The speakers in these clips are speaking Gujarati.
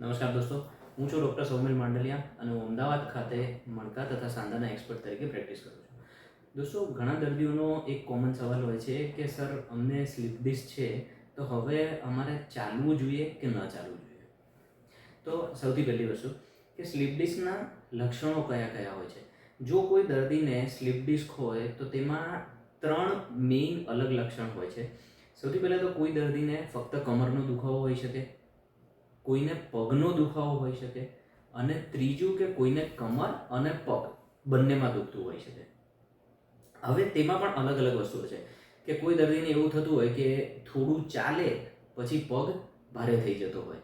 નમસ્કાર દોસ્તો, હું છું ડૉક્ટર સૌમિલ માંડલિયા અને હું અમદાવાદ ખાતે મણકા તથા સાંધાના એક્સપર્ટ તરીકે પ્રેક્ટિસ કરું છું. દોસ્તો, ઘણા દર્દીઓનો એક કોમન સવાલ હોય છે કે, સર, અમને સ્લીપ ડિસ્ક છે, તો હવે અમારે ચાલવું જોઈએ કે ન ચાલવું જોઈએ? તો સૌથી પહેલી વસ્તુ, કે સ્લીપ ડિસ્કના લક્ષણો કયા કયા હોય છે? જો કોઈ દર્દીને સ્લીપ ડિસ્ક હોય, તો તેમાં ત્રણ મેઇન અલગ લક્ષણ હોય છે. સૌથી પહેલાં તો કોઈ દર્દીને ફક્ત કમરનો દુખાવો હોઈ શકે કોઈને પગનો દુખાવો હોઈ શકે અને ત્રીજું કે કોઈને કમર અને પગ બંનેમાં દુખતું હોઈ શકે. હવે તેમાં પણ અલગ અલગ વસ્તુઓ છે કે કોઈ દર્દીને એવું થતું હોય કે થોડું ચાલે પછી પગ ભારે થઈ જતો હોય.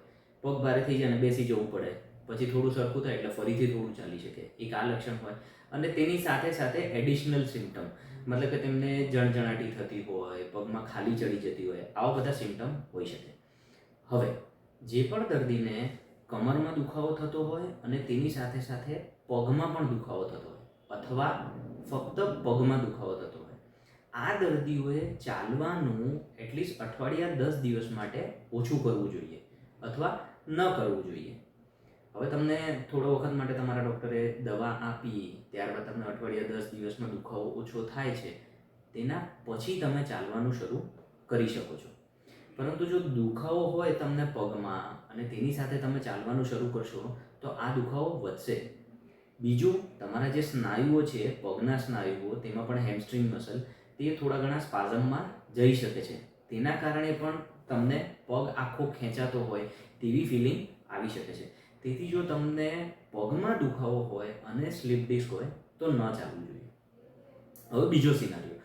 પગ ભારે થઈ જાય અને બેસી જવું પડે. પછી થોડું સરખું થાય એટલે ફરીથી થોડું ચાલી શકે. એક આ લક્ષણ હોય. અને તેની સાથે સાથે એડિશનલ સિમ્ટમ મતલબ કે તેમને જણજણાટી થતી હોય, પગમાં ખાલી ચડી જતી હોય, આવા બધા સિમ્ટમ હોઈ શકે. હવે જે પણ દર્દીને કમરમાં દુખાવો થતો હોય અને તેની સાથે સાથે પગમાં પણ દુખાવો થતો હોય અથવા ફક્ત પગમાં દુખાવો થતો હોય. આ દર્દીઓએ ચાલવાનું એટલીસ્ટ અઠવાડિયા દસ દિવસ માટે ઓછું કરવું જોઈએ અથવા ન કરવું જોઈએ. હવે તમને થોડો વખત માટે તમારા ડૉક્ટરે દવા આપી, ત્યારબાદ તમને અઠવાડિયા દસ દિવસમાં દુખાવો ઓછો થાય છે, તેના પછી તમે ચાલવાનું શરૂ કરી શકો છો. પરંતુ જો દુખાવો હોય તમને પગમાં અને તેની સાથે તમે ચાલવાનું શરૂ કરશો, તો આ દુખાવો વધશે. બીજું, તમારા જે સ્નાયુઓ છે, પગના સ્નાયુઓ, તેમાં પણ હેમસ્ટ્રિંગ મસલ તે થોડા ઘણા સ્પાઝમમાં જઈ શકે છે. તેના કારણે પણ તમને પગ આખો ખેંચાતો હોય તેવી ફિલિંગ આવી શકે છે. તેથી જો તમને પગમાં દુખાવો હોય અને સ્લીપ ડિસ્ક હોય, તો ન ચાલવું જોઈએ. હવે બીજો સિનારીઓ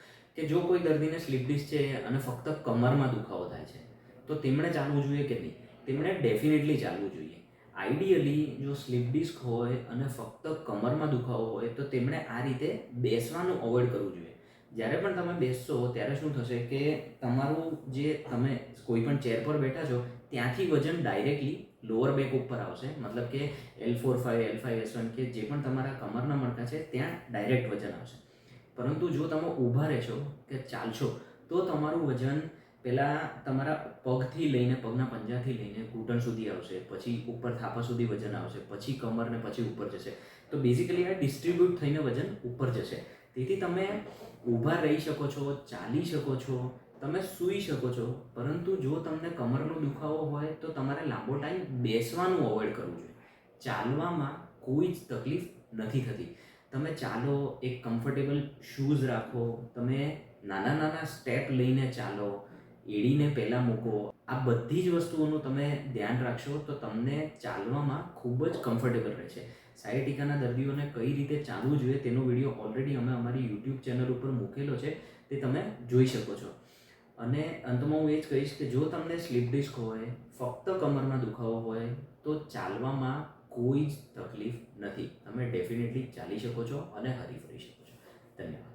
કે જો કોઈ દર્દીને સ્લીપ ડિસ્ક છે અને ફક્ત કમરમાં દુખાવો થાય છે, તો તેમણે ચાલવું જોઈએ કે નહીં? તેમણે ડેફિનેટલી ચાલવું જોઈએ. આઈડિયલી જો સ્લીપ ડિસ્ક હોય અને ફક્ત કમરમાં દુખાવો હોય, તો તેમણે આ રીતે બેસવાનું અવોઇડ કરવું જોઈએ. જ્યારે પણ તમે બેસશો, ત્યારે શું થશે કે તમારું જે તમે કોઈ પણ ચેર પર બેઠા છો, ત્યાંથી વજન ડાયરેક્ટલી લોઅર બેક ઉપર આવશે. મતલબ કે L four five L five S one કે જે પણ તમારા કમરના મણકા છે, ત્યાં ડાયરેક્ટ વજન આવશે. પરંતુ જો તમે ઊભા રહેશો કે ચાલશો, તો તમારું વજન પહેલાં તમારા પગથી લઈને, પગના પંજાથી લઈને ઘૂંટણ સુધી આવશે, પછી ઉપર થાપા સુધી વજન આવશે, પછી કમર ને પછી ઉપર જશે. તો બેઝિકલી આ ડિસ્ટ્રીબ્યુટ થઈને વજન ઉપર જશે. તેથી તમે ઊભા રહી શકો છો, ચાલી શકો છો, તમે સૂઈ શકો છો, પરંતુ જો તમને કમરનો દુખાવો હોય, તો તમારે લાંબો ટાઈમ બેસવાનું અવોઇડ કરવું જોઈએ. ચાલવામાં કોઈ જ તકલીફ નથી થતી. તમે ચાલો એક કમ્ફર્ટેબલ શૂઝ રાખો, તમે નાના નાના સ્ટેપ લઈને ચાલો, એડીને પહેલાં મૂકો. આ બધી જ વસ્તુઓનું તમે ધ્યાન રાખશો તો તમને ચાલવામાં ખૂબ જ કમ્ફર્ટેબલ રહેશે. સાયટિકાના દર્દીઓને કઈ રીતે ચાલવું જોઈએ તેનો વીડિયો ઓલરેડી અમે અમારી યુટ્યુબ ચેનલ ઉપર મૂકેલો છે, તે તમે જોઈ શકો છો. અને અંતમાં હું એ જ કહીશ કે જો તમને સ્લીપ ડિસ્ક હોય, ફક્ત કમરમાં દુખાવો હોય, તો ચાલવામાં કોઈ જ તકલીફ નથી. તમે ડેફિનેટલી ચાલી શકો છો અને હરી ફરી શકો છો. ધન્યવાદ.